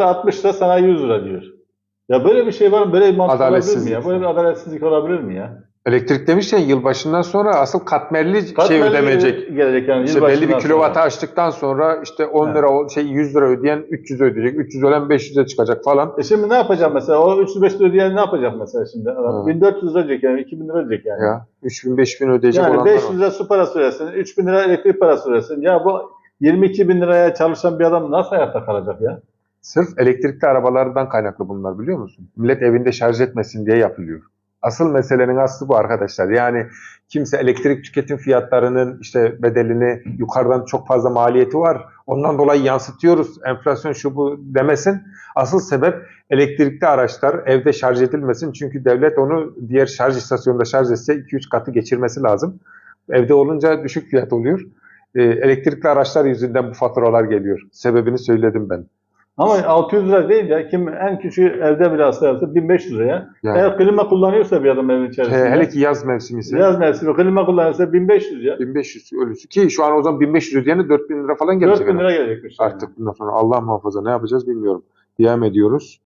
60 lira sana 100 lira diyor. Ya böyle bir şey var mı? Böyle bir mantık olabilir mi ya? Böyle bir adaletsizlik olabilir mi ya? Elektrik demişken yılbaşından sonra asıl katmerli şey Katmerli ödemeyecek. Gelecek yani. İşte belli bir kilovatı sonra. açtıktan sonra işte 10 Evet. lira şey 100 lira ödeyen 300 ödeyecek. 300 öden 500'e çıkacak falan. E şimdi ne yapacak mesela? O 305 lira ödeyen ne yapacak mesela şimdi? Adam Evet. 1400 lira ödeyecek yani. 2000 lira ödeyecek yani. Ya 3000 5000 ödeyecek yani olanlar 500 var. lira su parası ödesin, 3000 lira elektrik parası ödesin. Ya bu 22 bin liraya çalışan bir adam nasıl hayatta kalacak ya? Sırf elektrikli arabalardan kaynaklı bunlar biliyor musun? Millet evinde şarj etmesin diye yapılıyor. Asıl meselenin aslı bu arkadaşlar. Yani kimse elektrik tüketim fiyatlarının işte bedelini yukarıdan çok fazla maliyeti var. Ondan dolayı yansıtıyoruz. Enflasyon şu bu demesin. Asıl sebep elektrikli araçlar evde şarj edilmesin. Çünkü devlet onu diğer şarj istasyonunda şarj etse 2-3 katı geçirmesi lazım. Evde olunca düşük fiyat oluyor. Ee, elektrikli araçlar yüzünden bu faturalar geliyor. Sebebini söyledim ben. Ama 600 lira değil ya. Kim en küçüğü evde bile hasta yapsa 1500 liraya. Yani. Eğer klima kullanıyorsa bir adam evin içerisinde. He, hele ki yaz mevsimi ise Yaz mevsimi klima kullanırsa 1500 ya. 1500 ölüsü ki şu an o zaman 1500 ödeyene 4000 lira falan gelecek. 4000 herhalde. lira gelecekmiş. yani. Artık bundan sonra Allah muhafaza ne yapacağız bilmiyorum. Devam ediyoruz.